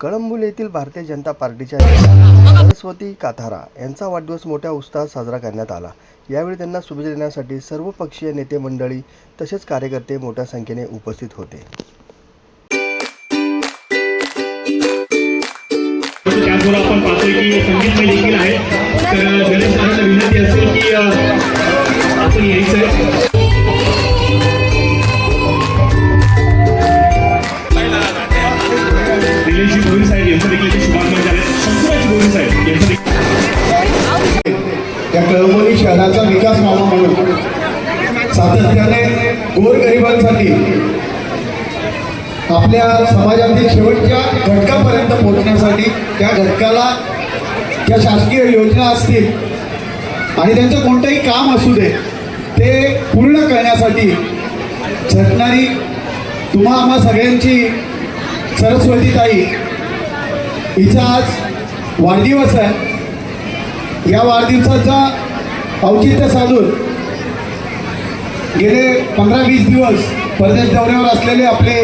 कळंबुल येथील भारतीय जनता पार्टीच्या सरस्वती काथारा यांचा वाढदिवस मोठ्या उत्साहात साजरा करण्यात आला. यावेळी त्यांना शुभेच्छा देण्यासाठी सर्वपक्षीय नेते मंडळी तसेच कार्यकर्ते मोठ्या संख्येने उपस्थित होते. त्याचबरोबर आपण पाहतोय की संगीतमय देखील आहे. तर गणेश विनंती असेल की आपण यायचंय यांचं देखील इथे झाले शंकराजी साहेब यांचं देखील या कळंबोली शहराचा विकास व्हावा म्हणून सातत्याने गोरगरिबांसाठी आपल्या समाजातील शेवटच्या घटकापर्यंत पोहोचण्यासाठी त्या घटकाला ज्या शासकीय योजना असतील आणि त्यांचं कोणतंही काम असू दे ते पूर्ण करण्यासाठी झटणारी तुम्हा आम्हा सगळ्यांची सरस्वती ताई हिचा आज वाढदिवस आहे. या वाढदिवसाचा औचित्य साधून गेले पंधरा वीस दिवस परदेश दौऱ्यावर असलेले आपले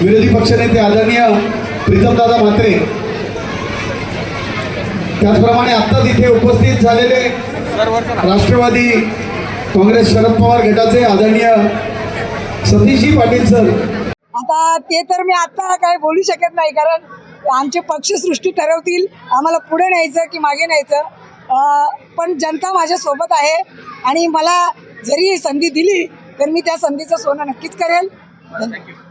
विरोधी पक्षनेते आदरणीय प्रीतमदादा म्हात्रे त्याचप्रमाणे आत्ताच इथे उपस्थित झालेले राष्ट्रवादी काँग्रेस शरद पवार गटाचे आदरणीय सतीशजी पाटील सर. आता ते तर मी आता काय बोलू शकत नाही कारण आमचे पक्षसृष्टी ठरवतील. आम्हाला पुढे न्यायचं की मागे न्यायचं. पण जनता माझ्यासोबत आहे आणि मला जरी संधी दिली तर मी त्या संधीचं सोनं नक्कीच करेल. धन्यवाद.